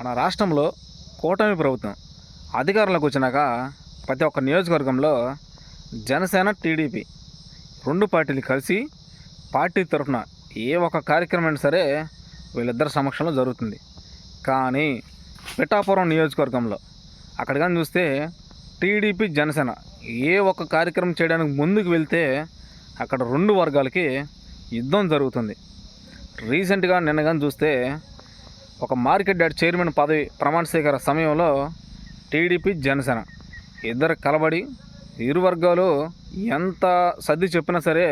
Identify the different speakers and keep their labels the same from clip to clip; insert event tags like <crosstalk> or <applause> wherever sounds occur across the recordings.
Speaker 1: మన రాష్ట్రంలో కూటమి ప్రభుత్వం అధికారంలోకి వచ్చినాక ప్రతి ఒక్క నియోజకవర్గంలో జనసేన టీడీపీ రెండు పార్టీలు కలిసి పార్టీ తరఫున ఏ ఒక్క కార్యక్రమం అయినా సరే వీళ్ళిద్దరి సమక్షంలో జరుగుతుంది. కానీ పిఠాపురం నియోజకవర్గంలో అక్కడ కానీ చూస్తే టీడీపీ జనసేన ఏ ఒక్క కార్యక్రమం చేయడానికి ముందుకు వెళ్తే అక్కడ రెండు వర్గాలకి యుద్ధం జరుగుతుంది. రీసెంట్గా నిన్న కానీ చూస్తే ఒక మార్కెట్ యార్డ్ చైర్మన్ పదవి ప్రమాణ స్వీకార సమయంలో టీడీపీ జనసేన. ఇద్దరు కలబడి ఇరు వర్గాలు ఎంత సర్ది చెప్పినా సరే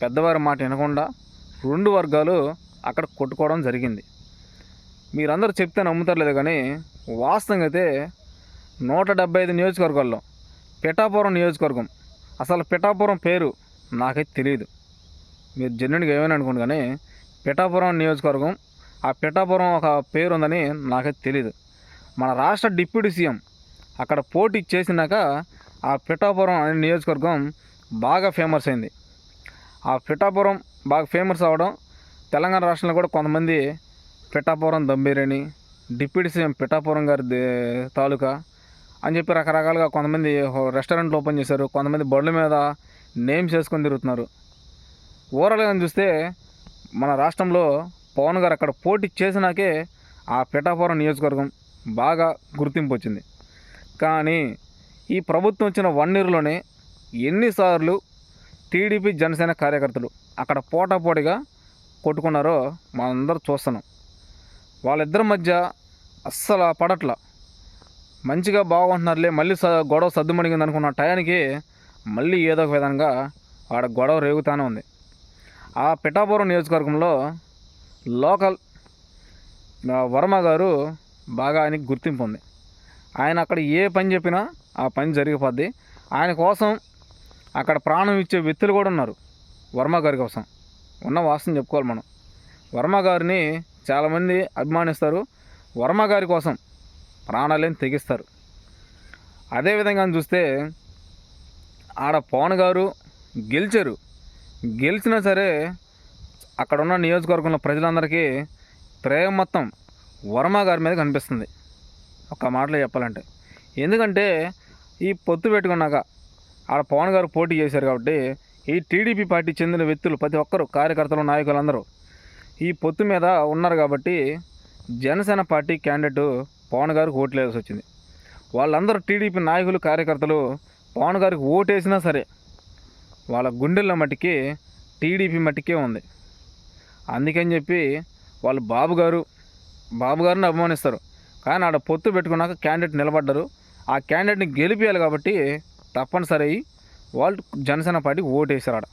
Speaker 1: పెద్దవారి మాట వినకుండా రెండు వర్గాలు అక్కడ కొట్టుకోవడం జరిగింది. మీరందరూ చెప్తే నమ్ముతారు లేదు కానీ వాస్తవంగా అయితే నూట డెబ్బై ఐదు నియోజకవర్గాల్లో పిఠాపురం నియోజకవర్గం అసలు పిఠాపురం పేరు నాకైతే తెలియదు మీరు జెన్యున్గా ఏమైనా అనుకోండి కానీ పిఠాపురం నియోజకవర్గం ఆ పిఠాపురం ఒక పేరు ఉందని నాకైతే తెలియదు మన రాష్ట్ర డిప్యూటీ సీఎం అక్కడ పోటీ చేసినాక ఆ పిఠాపురం అనే నియోజకవర్గం బాగా ఫేమస్ అయింది. ఆ పిఠాపురం బాగా ఫేమస్ అవ్వడం తెలంగాణ రాష్ట్రంలో కూడా కొంతమంది పిఠాపురం దంబేరని డిప్యూటీ సీఎం పిఠాపురం గారి దే- తాలూకా అని చెప్పి రకరకాలుగా కొంతమంది రెస్టారెంట్లు ఓపెన్ చేశారు. కొంతమంది బళ్ళ మీద నేమ్స్ వేసుకొని తిరుగుతున్నారు. ఓవరాల్గా చూస్తే మన రాష్ట్రంలో పవన్ గారు అక్కడ పోటీ చేసినాకే ఆ పిఠాపురం నియోజకవర్గం బాగా గుర్తింపు వచ్చింది. కానీ ఈ ప్రభుత్వం వచ్చిన వన్ ఇయర్లోనే ఎన్నిసార్లు టీడీపీ జనసేన కార్యకర్తలు అక్కడ పోటాపోటీగా కొట్టుకున్నారో మనందరూ చూస్తున్నాం. వాళ్ళిద్దరి మధ్య అస్సలు పడట్ల. మంచిగా బాగుంటున్నారులే మళ్ళీ స గొడవ సర్దుమణిగింది అనుకున్న టయానికి మళ్ళీ ఏదో ఒక విధంగా ఆడ గొడవ రేగుతానే ఉంది. ఆ పిఠాపురం నియోజకవర్గంలో లోకల్. వర్మ గారు బాగా ఆయనకి గుర్తింపు ఉంది. ఆయన అక్కడ ఏ పని చెప్పినా ఆ పని జరిగిపోద్ది. ఆయన కోసం అక్కడ ప్రాణం ఇచ్చే వ్యక్తులు కూడా ఉన్నారు. వర్మ గారి కోసం. ఉన్న వాస్తవం చెప్పుకోవాలి మనం. వర్మ గారిని చాలామంది అభిమానిస్తారు. వర్మ గారి కోసం ప్రాణాలేని తెగిస్తారు. అదేవిధంగా చూస్తే ఆడ పవన్ గారు గెలిచారు. గెలిచినా సరే అక్కడ ఉన్న నియోజకవర్గంలో ప్రజలందరికీ ప్రేమ మొత్తం వర్మ గారి మీద కనిపిస్తుంది. ఒక మాటలో చెప్పాలంటే. ఎందుకంటే ఈ పొత్తు పెట్టుకున్నాక ఆడ పవన్ గారు పోటీ చేశారు కాబట్టి ఈ టీడీపీ పార్టీ చెందిన వ్యక్తులు ప్రతి ఒక్కరు కార్యకర్తలు నాయకులందరూ ఈ పొత్తు మీద ఉన్నారు కాబట్టి జనసేన పార్టీ క్యాండిడేట్ పవన్ గారికి ఓట్లు వేయాల్సి వచ్చింది. వాళ్ళందరూ టీడీపీ నాయకులు కార్యకర్తలు పవన్ గారికి ఓటేసినా సరే వాళ్ళ గుండెల్లో మట్టికి టీడీపీ మట్టికే ఉంది. అందుకని చెప్పి వాళ్ళు బాబు గారు బాబు గారిని అభిమానిస్తారు. కానీ ఆడ పొత్తు పెట్టుకున్నాక క్యాండిడేట్ నిలబడ్డారు. ఆ క్యాండిడేట్ని గెలిపించాలి కాబట్టి తప్పనిసరి అయ్యి వాళ్ళు జనసేన పార్టీకి ఓటేశారు ఆడ.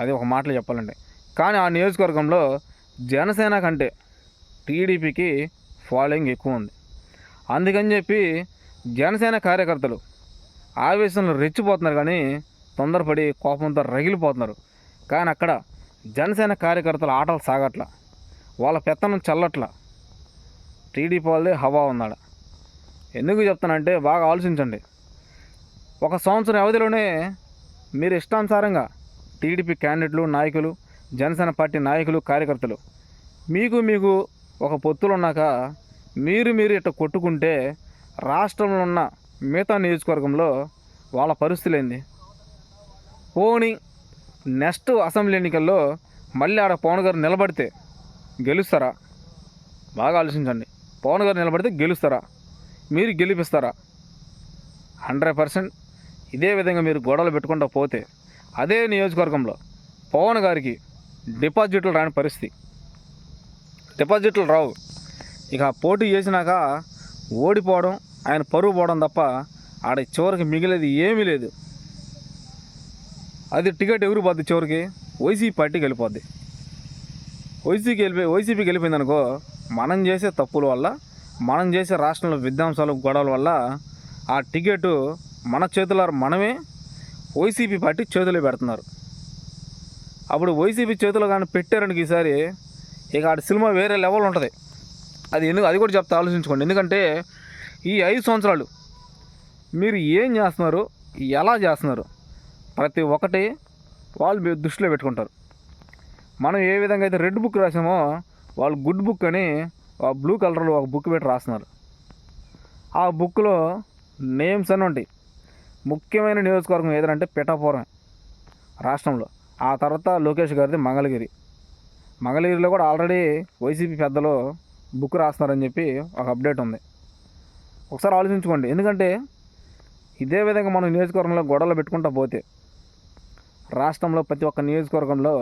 Speaker 1: అది ఒక మాటలో చెప్పాలంటే. కానీ ఆ నియోజకవర్గంలో జనసేన కంటే టీడీపీకి ఫాలోయింగ్ ఎక్కువ ఉంది. అందుకని చెప్పి జనసేన కార్యకర్తలు ఆవేశంలో రెచ్చిపోతున్నారు కానీ తొందరపడి కోపంతో రగిలిపోతున్నారు. కానీ అక్కడ జనసేన కార్యకర్తల ఆటలు సాగట్ల. వాళ్ళ పెత్తనం చల్లట్ల. టీడీపీ వాళ్ళదే హవా ఉన్నాడు. ఎందుకు చెప్తానంటే బాగా ఆలోచించండి. ఒక సంవత్సరం వ్యవధిలోనే మీరు ఇష్టానుసారంగా టీడీపీ క్యాండిడేట్లు నాయకులు జనసేన పార్టీ నాయకులు కార్యకర్తలు మీకు మీకు ఒక పొత్తులు ఉన్నాక మీరు మీరు ఇట్లా కొట్టుకుంటే రాష్ట్రంలో ఉన్న మిగతా నియోజకవర్గంలో వాళ్ళ పరిస్థితులు ఏంది? పోనీ నెక్స్ట్ అసెంబ్లీ ఎన్నికల్లో మళ్ళీ ఆడ పవన్ గారు నిలబడితే గెలుస్తారా? బాగా ఆలోచించండి. పవన్ గారు నిలబడితే గెలుస్తారా? మీరు గెలిపిస్తారా? Hundred percent. ఇదే విధంగా మీరు గొడవలు పెట్టుకుంటూ పోతే అదే నియోజకవర్గంలో పవన్ గారికి డిపాజిట్లు రాని పరిస్థితి. డిపాజిట్లు రావు. ఇక పోటీ చేసినాక ఓడిపోవడం ఆయన పరువు పోవడం తప్ప ఆడ చివరికి మిగిలేది ఏమీ లేదు. అది టికెట్ ఎవరు పోద్ది చివరికి? వైసీపీ పార్టీకి వెళ్ళిపోద్ది. వైసీపీకి వెళ్ళిపోయి వైసీపీకి వెళ్ళిపోయింది అనుకో మనం చేసే తప్పుల వల్ల మనం చేసే రాష్ట్రంలో విధ్వంసాలు గొడవల వల్ల ఆ టికెట్ మన చేతుల మనమే వైసీపీ పార్టీ చేతులు పెడుతున్నారు. అప్పుడు వైసీపీ చేతిలో కానీ పెట్టారని ఈసారి ఇక ఆడ సినిమా వేరే లెవెల్ ఉంటుంది. అది ఎందుకు అది కూడా చెప్తా ఆలోచించుకోండి. ఎందుకంటే ఈ ఐదు సంవత్సరాలు మీరు ఏం చేస్తున్నారు ఎలా చేస్తున్నారు ప్రతి ఒక్కటి వాళ్ళు దృష్టిలో పెట్టుకుంటారు. మనం ఏ విధంగా అయితే రెడ్ బుక్ రాసామో వాళ్ళు గుడ్ బుక్ అని ఆ బ్లూ కలర్లో ఒక బుక్ పెట్టి రాస్తున్నారు. ఆ బుక్లో నేమ్స్ అని ఉంటాయి. ముఖ్యమైన నియోజకవర్గం ఏదంటే పిఠాపురం రాష్ట్రంలో. ఆ తర్వాత లోకేష్ గారిది మంగళగిరి. మంగళగిరిలో కూడా ఆల్రెడీ వైసీపీ పెద్దలు బుక్ రాస్తున్నారని చెప్పి ఒక అప్డేట్ ఉంది. ఒకసారి ఆలోచించుకోండి. ఎందుకంటే ఇదే విధంగా మనం నియోజకవర్గంలో గొడవలు పెట్టుకుంటా పోతే రాష్ట్రంలో ప్రతి ఒక్క నియోజకవర్గంలో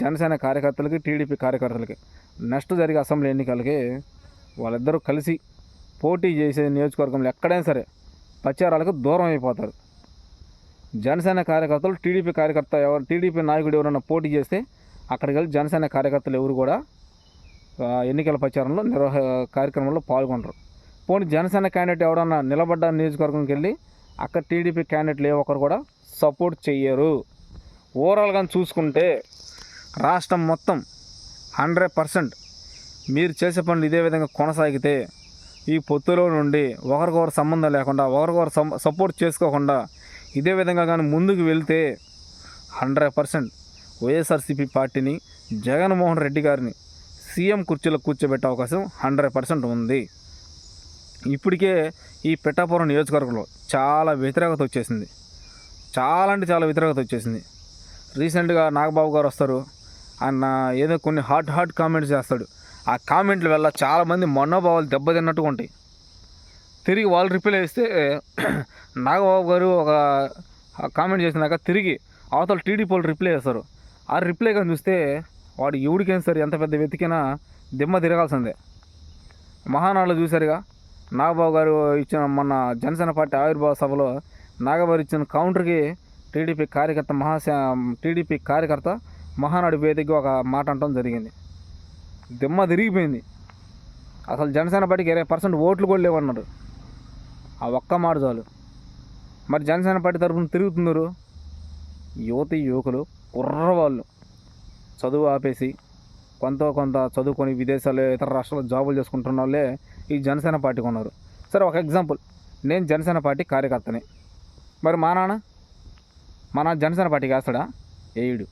Speaker 1: జనసేన కార్యకర్తలకి టీడీపీ కార్యకర్తలకి నెక్స్ట్ జరిగే అసెంబ్లీ ఎన్నికలకి వాళ్ళిద్దరూ కలిసి పోటీ చేసే నియోజకవర్గంలో ఎక్కడైనా సరే ప్రచారాలకు దూరం అయిపోతారు. జనసేన కార్యకర్తలు టీడీపీ కార్యకర్త ఎవరు టీడీపీ నాయకుడు ఎవరైనా పోటీ చేస్తే అక్కడికి వెళ్ళి జనసేన కార్యకర్తలు ఎవరు కూడా ఎన్నికల ప్రచారంలో నిర్వహ కార్యక్రమంలో పాల్గొనరు. పోనీ జనసేన క్యాండిడేట్ ఎవడన్నా నిలబడ్డ నియోజకవర్గంకి వెళ్ళి అక్కడ టీడీపీ క్యాండిడేట్లు ఏ ఒక్కరు కూడా సపోర్ట్ చేయరు ఓవరాల్గా చూసుకుంటే రాష్ట్రం మొత్తం హండ్రెడ్ పర్సెంట్ మీరు చేసే పనులు ఇదే విధంగా కొనసాగితే ఈ పొత్తులో నుండి ఒకరికొకరు సంబంధం లేకుండా ఒకరికొకరు సపోర్ట్ చేసుకోకుండా ఇదే విధంగా కానీ ముందుకు వెళ్తే హండ్రెడ్ పర్సెంట్ వైఎస్ఆర్సీపీ పార్టీని జగన్మోహన్ రెడ్డి గారిని సీఎం కుర్చీలో కూర్చోబెట్టే అవకాశం హండ్రెడ్ పర్సెంట్ ఉంది. ఇప్పటికే ఈ పిఠాపురం నియోజకవర్గంలో చాలా వ్యతిరేకత వచ్చేసింది. చాలా అంటే చాలా వ్యతిరేకత వచ్చేసింది. రీసెంట్గా నాగబాబు గారు వస్తారు. ఆయన ఏదో కొన్ని హాట్ హాట్ కామెంట్స్ చేస్తాడు. ఆ కామెంట్ల వల్ల చాలామంది మనోభావాలు దెబ్బతిన్నట్టుగా ఉంటాయి. తిరిగి వాళ్ళు రిప్లై ఇస్తే <clears throat> నాగబాబు గారు ఒక కామెంట్ చేసినాక తిరిగి అవతల టీడీపీ వాళ్ళు రిప్లై చేస్తారు. ఆ రిప్లై కానీ చూస్తే వాడు ఎవడికైనా సరే ఎంత పెద్ద వెతికినా దిమ్మ తిరగాల్సిందే. మహానాడులో చూశారుగా నాగబాబు గారు ఇచ్చిన మొన్న జనసేన పార్టీ ఆవిర్భావ సభలో నాగబాబు ఇచ్చిన కౌంటర్కి టీడీపీ కార్యకర్త మహాశా టీడీపీ కార్యకర్త మహానాడు వేదికగా ఒక మాట అంటం జరిగింది. దిమ్మ తిరిగిపోయింది. అసలు జనసేన పార్టీకి ఇరవై పర్సెంట్ ఓట్లు కూడా లేవన్నారు ఆ ఒక్క మాట చాలు. మరి జనసేన పార్టీ తరఫున తిరుగుతున్నారు యువతి యువకులు కుర్రవాళ్ళు. చదువు ఆపేసి కొంత కొంత చదువుకొని విదేశాలు ఇతర రాష్ట్రాల్లో జాబులు చేసుకుంటున్న వాళ్ళే ఈ జనసేన పార్టీకి ఉన్నారు. సరే ఒక ఎగ్జాంపుల్. నేను జనసేన పార్టీ కార్యకర్తని. మరి మా నాన్న? మా జనసేన పార్టీకి వేస్తాడా ఏయుడు.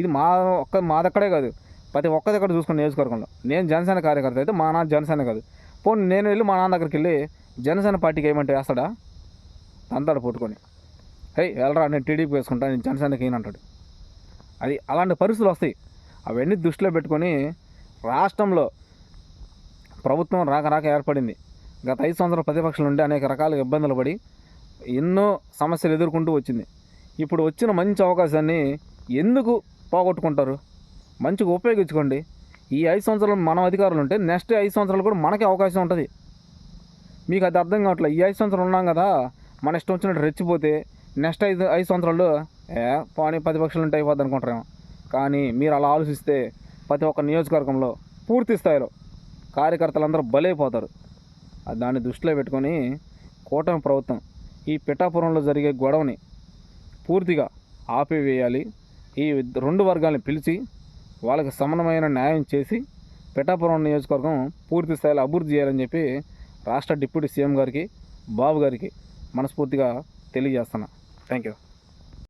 Speaker 1: ఇది మా ఒక్క మా దక్కడే కాదు. ప్రతి ఒక్కరి దగ్గర చూసుకుని నియోజకవర్గంలో. నేను జనసేన కార్యకర్త అయితే మా నాన్న జనసేన కాదు. పోనీ నేను వెళ్ళి మా నాన్న దగ్గరికి వెళ్ళి జనసేన పార్టీకి ఏమంటే వేస్తాడా? అంతాడు పుట్టుకొని. హే వెళ్ళరా నేను టీడీపీ వేసుకుంటా నేను జనసేనకి ఏనంటాడు అంటాడు అది అలాంటి పరిస్థితులు వస్తాయి. అవన్నీ దృష్టిలో పెట్టుకొని రాష్ట్రంలో ప్రభుత్వం రాక రాక ఏర్పడింది. గత ఐదు సంవత్సరాల ప్రతిపక్షాల నుండి అనేక రకాల ఇబ్బందులు పడి ఎన్నో సమస్యలు ఎదుర్కొంటూ వచ్చింది. ఇప్పుడు వచ్చిన మంచి అవకాశాన్ని ఎందుకు పోగొట్టుకుంటారు? మంచిగా ఉపయోగించుకోండి. ఈ ఐదు సంవత్సరాలు మనం అధికారులు ఉంటే నెక్స్ట్ ఐదు సంవత్సరాలు కూడా మనకే అవకాశం ఉంటుంది. మీకు అది అర్థం కావట్లేదు ఈ ఐదు సంవత్సరాలు ఉన్నాం కదా మన ఇష్టం వచ్చినట్టు రెచ్చిపోతే నెక్స్ట్ ఐదు ఐదు సంవత్సరాలు ఏ పోనీ పది పక్షులు ఉంటే అయిపోద్ది అనుకుంటారేమో. కానీ మీరు అలా ఆలోచిస్తే ప్రతి ఒక్క నియోజకవర్గంలో పూర్తి స్థాయిలో కార్యకర్తలందరూ బలైపోతారు. దాన్ని దృష్టిలో పెట్టుకొని కూటమి ప్రభుత్వం ఈ పిఠాపురంలో జరిగే గొడవని పూర్తిగా ఆపివేయాలి. ఈ రెండు వర్గాలను పిలిచి వాళ్ళకి సమానమైన న్యాయం చేసి పిఠాపురం నియోజకవర్గం పూర్తి స్థాయిలో అభివృద్ధి చేయాలని చెప్పి రాష్ట్ర డిప్యూటీ సీఎం గారికి బాబు గారికి మనస్ఫూర్తిగా తెలియజేస్తున్నా. Thank you